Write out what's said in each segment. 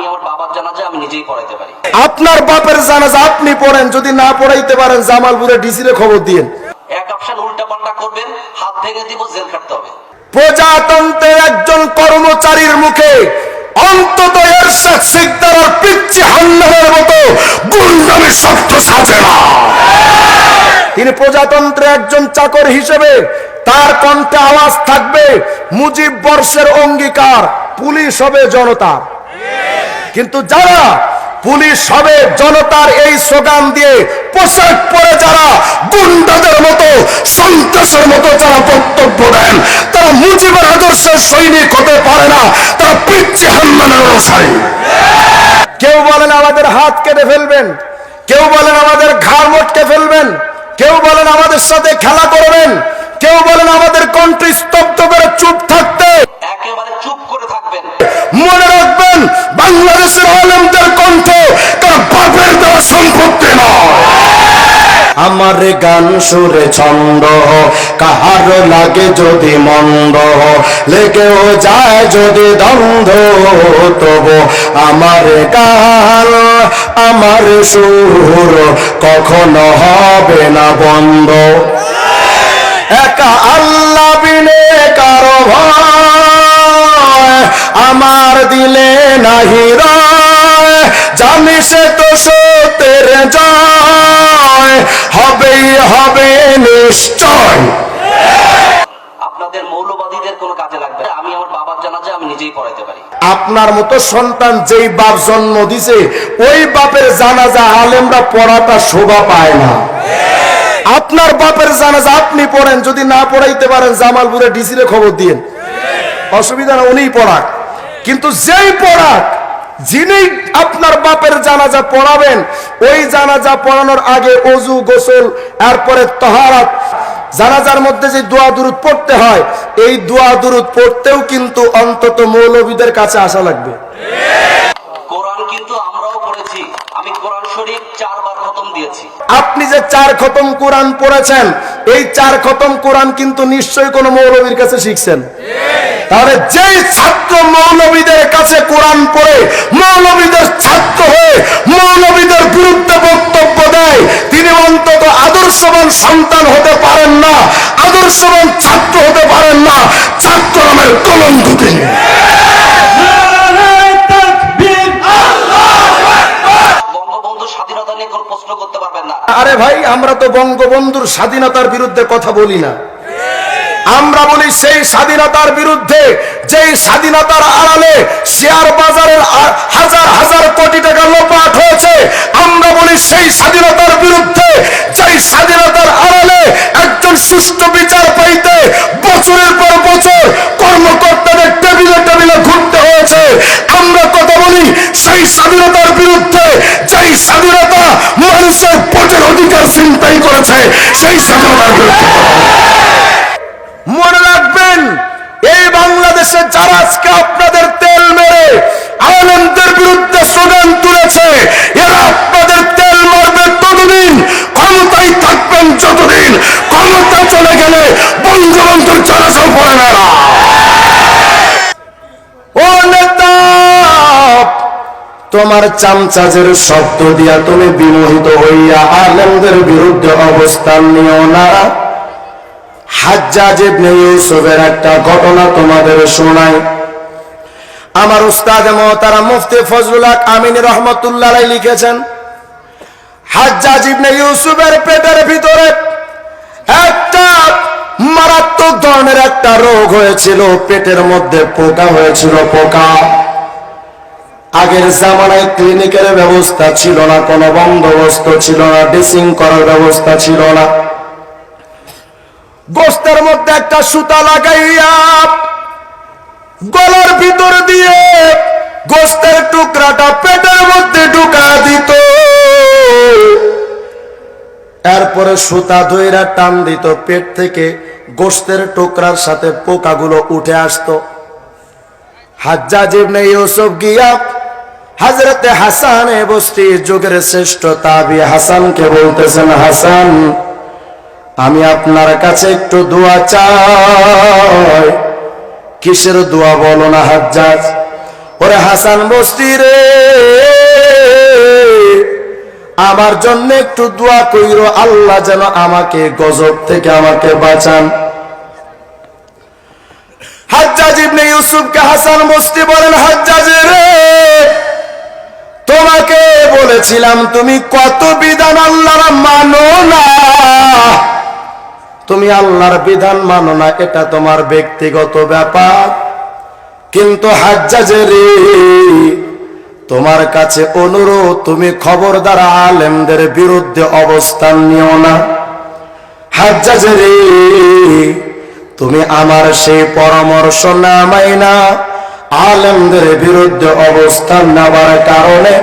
আমি আমার বাবার জানাজা আমি নিজেই পড়াইতে পারি। আপনার বাপের জানাজা আপনি পড়েন যদি না পড়াইতে পারেন জামালপুরে ডিসিরে খবর দিয়েন। এক অপশন উল্টা পাল্টা করবেন হাত ভেঙে দিব জেল খাটতে হবে। প্রজাতন্ত্রের একজন কর্মচারীর মুখে অন্তত এরশাদ সিকদার আর পিচ্ছি হান্নানের মতো গুন্ডামি শব্দ সাজে না। তিনি প্রজাতন্ত্রের একজন চাকর হিসেবে তার কণ্ঠে আওয়াজ থাকবে মুজিব বর্ষের অঙ্গীকার পুলিশ হবে জনতার। কিন্তু যারা পুলিশ হবে, জনতার এই স্লোগান দিয়ে পোশাক পরে যারা গুন্ডাদের মতো, সন্ত্রাসের মতো যারা বক্তব্য দেন, তারা মুজিবের আদর্শের সৈনিক হতে পারে না, তারা পিচ্ছি হান্নানের অনুসারী। কেউ বলেন আমাদের হাত কেটে ফেলবেন, কেউ বলেন আমাদের ঘাড় মটকে ফেলবেন, কেউ বলেন আমাদের সাথে খেলা করবেন, কেউ বলেন আমাদের কণ্ঠ স্তব্ধ আমার গান সুরে ছন্দ, কাহার লাগে যদি মন্দ, লেগেও যায় যদি দ্বন্দ্ব, তবু আমার গান, আমার সুর কখনো হবে না বন্ধ। একা আল্লাহ বিনে কারও ভয়, আমার দিলে নাহি হবে নিশ্চয়। আপনাদের মৌলবাদীদের কোনো কাজে লাগবে আমি আমার বাবার জানাজা আমি নিজেই পড়াইতে পারি। আপনার মতো সন্তান যেই বাপ জন্ম দিছে ওই বাপের জানাজা আলেমরা পড়াটা শোভা পায় না। আপনার বাপের জানাজা আপনি পড়েন যদি না পড়াইতে পারেন জামালপুরে ডিসিরে খবর দিয়েন। অসুবিধা না উনিই পড়াক। কিন্তু যেই পড়াক যিনি আপনার বাপের জানাজা পড়াবেন ওই জানাজা পড়ানোর আগে অজু গোসল এরপরে তহারাত। জানাজার মধ্যে যে দোয়া দুরুদ পড়তে হয় এই দোয়া দুরুদ পড়তেও কিন্তু অন্তত মৌলবীদের কাছে আসা লাগবে। কোরআন কিন্তু আমরাও পড়েছি। আমি কোরআন শরীফ চারবার খতম দিয়েছি। আপনি যে চার খতম কোরআন পড়েছেন এই চার খতম কোরআন কিন্তু নিশ্চয়ই কোনো মৌলবীর কাছে শিখছেন। তাহলে যেই ছাত্র মৌলবীদের কাছে কোরআন পড়ে মৌলবীদের ছাত্র হয়ে মৌলবীদের বিরুদ্ধে বক্তব্য দেয় তিনি অন্তত আদর্শবান সন্তান হতে পারেন না আদর্শবান ছাত্র হতে পারেন না ছাত্র নামের কলঙ্ক তিনি আরে ভাই আমরা তো বঙ্গবন্ধুর স্বাধীনতার বিরুদ্ধে কথা বলি না। আমরা বলি সেই স্বাধীনতার বিরুদ্ধে, যেই স্বাধীনতার আড়ালে শেয়ার বাজারের হাজার হাজার কোটি টাকা লোপাট হয়েছে, আমরা বলি সেই স্বাধীনতার বিরুদ্ধে, যেই স্বাধীনতার আড়ালে একজন সুষ্ঠু বিচার পাইতে বছরের পর বছর কর্মকর্তাদের টেবিলে টেবিলে ঘুরতে হয়েছে। আমরা কথা বলি সেই স্বাধীনতার বিরুদ্ধে, যেই স্বাধীনতা মানুষের ভোটের অধিকার চিন্তাই করেছে, সেই স্বাধীনতার বিরুদ্ধে। বঙ্গবন্ধুর পড়ে না ও নেতা, তোমার চামচাজের শব্দ দিয়া তুমি বিমোহিত হইয়া আলেমদের বিরুদ্ধে অবস্থান নিও না। হাজ্জাজ ইবনে ইউসুফের একটা ঘটনা তোমাদের শোনাই। আমার উস্তাদ মহতারা মুফতি ফজলুল হক আমিন রহমতুল্লাহ লিখেছেন, হাজ্জাজ ইবনে ইউসুফের পেটের ভিতরে একটা মারাত্মক ধরনের একটা রোগ হয়েছিল, পেটের মধ্যে পোকা হয়েছিল, পোকা। আগের জামানায় ক্লিনিকের ব্যবস্থা ছিল না, কোনো বন্দোবস্ত ছিল না, ড্রেসিং করার ব্যবস্থা ছিল না। গোস্তের মধ্যে একটা সুতা লাগাইয়া গলার ভিতর দিয়ে গোস্তের টুকরাটা পেটের মধ্যে ঢুকা দিত। এরপরে সুতা ধইরা টান দিত, পেট থেকে গোস্তের টুকরার সাথে পোকাগুলো উঠে আসতো। হাজ্জাজ ইবনে ইউসুফ গিয়া হযরতে হাসান বস্তি যুগের শ্রেষ্ঠ তাবি হাসানকে বলতেছেন, হাসান, আমি আপনার কাছে একটু দোয়া চাই। কিসের দোয়া বলো না হাজ্জাজ? ওরে হাসান বস্তি রে আমার জন্য একটু দোয়া কইরো, আল্লাহ যেন আমাকে গজব থেকে আমাকে বাঁচান। হাজ্জাজ ইবনে ইউসুফকে হাসান বস্তি বলেন, হাজ্জাজ রে, তোমাকে বলেছিলাম তুমি কত বিধান আল্লাহর মানো না। তুমি আল্লাহর বিধান মানো না, এটা তোমার ব্যক্তিগত ব্যাপার। কিন্তু হাজ্জাজে রে তোমার কাছে অনুরোধ, তুমি খবরদার আলেমদের বিরুদ্ধে অবস্থান নিও না। হাজ্জাজে রে তুমি আমার সেই পরামর্শ না। মাইনা আলেমদের বিরুদ্ধে অবস্থান নেওয়ার কারণে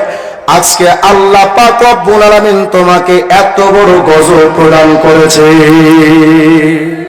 আজকে আল্লাহ পাক রব্বুল আলামিন তোমাকে এত বড় গজব প্রদান করেছে।